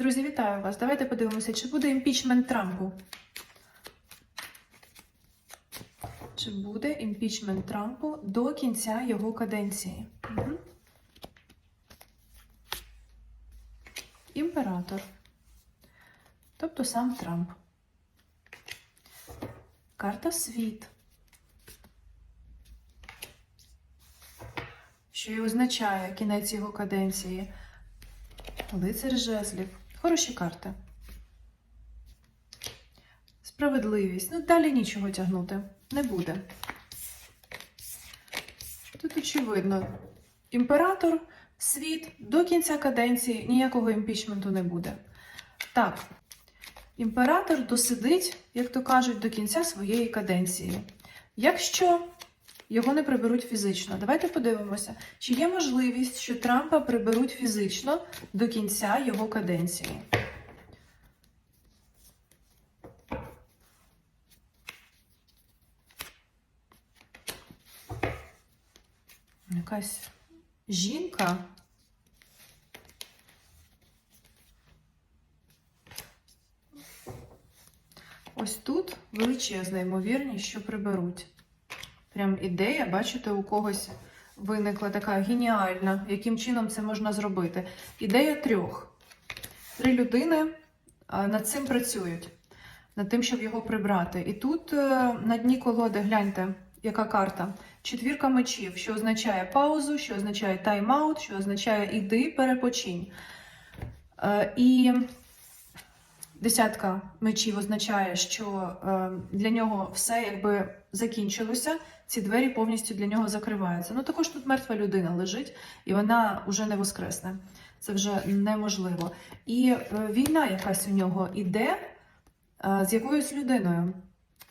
Друзі, вітаю вас. Давайте подивимося, чи буде імпічмент Трампу. Чи буде імпічмент Трампу до кінця його каденції? Угу. Імператор. Тобто сам Трамп. Карта світ. Що і означає кінець його каденції. Лицар жезлів. Хороші карти. Справедливість. Ну, далі нічого тягнути не буде. Тут очевидно, імператор, світ до кінця каденції ніякого імпічменту не буде. Так, імператор досидить, як то кажуть, до кінця своєї каденції. Якщо його не приберуть фізично, давайте подивимося, чи є можливість, що Трампа приберуть фізично до кінця його каденції. Якась жінка. Ось тут величезна ймовірність, що приберуть. Прям ідея, бачите, у когось виникла така геніальна, яким чином це можна зробити. Ідея трьох. Три людини над цим працюють, над тим, щоб його прибрати. І тут е, на дні колоди, гляньте, яка карта. Четвірка мечів, що означає паузу, що означає тайм-аут, що означає іди, перепочинь. Е, І десятка мечів означає, що е, для нього все якби закінчилося, ці двері повністю для нього закриваються. Ну також тут мертва людина лежить, і вона вже не воскресне. Це вже неможливо. І е, війна якась у нього іде е, з якоюсь людиною.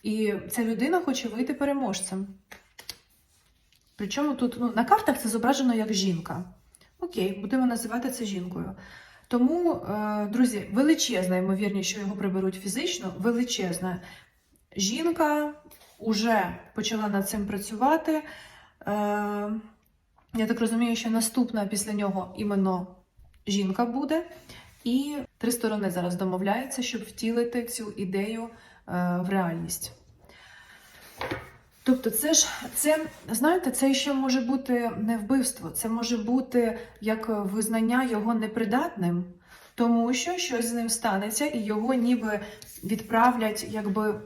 І ця людина хоче вийти переможцем. Причому тут ну, на картах це зображено як жінка. Окей, будемо називати це жінкою. Тому, е, друзі, величезна ймовірність, що його приберуть фізично, величезна. Жінка вже почала над цим працювати. Е, Я так розумію, що наступна після нього іменно жінка буде. І три сторони зараз домовляються, щоб втілити цю ідею е, в реальність. Тобто, це ж це, знаєте, це ще може бути не вбивство, це може бути як визнання його непридатним, тому що щось з ним станеться, і його ніби відправлять якби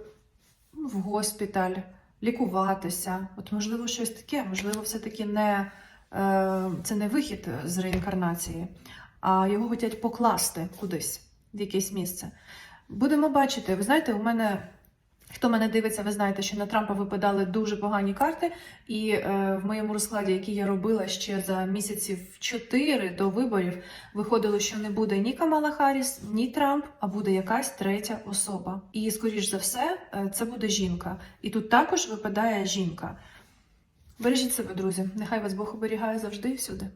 в госпіталь, лікуватися. От, можливо, щось таке, можливо, все-таки не е, це не вихід з реінкарнації, а його хочуть покласти кудись, в якесь місце. Будемо бачити, ви знаєте, у мене. Хто мене дивиться, ви знаєте, що на Трампа випадали дуже погані карти, і е, в моєму розкладі, який я робила ще за місяців 4 до виборів, виходило, що не буде ні Камала Харріс, ні Трамп, а буде якась третя особа. І, скоріш за все, е, це буде жінка. І тут також випадає жінка. Бережіть себе, друзі. Нехай вас Бог оберігає завжди і всюди.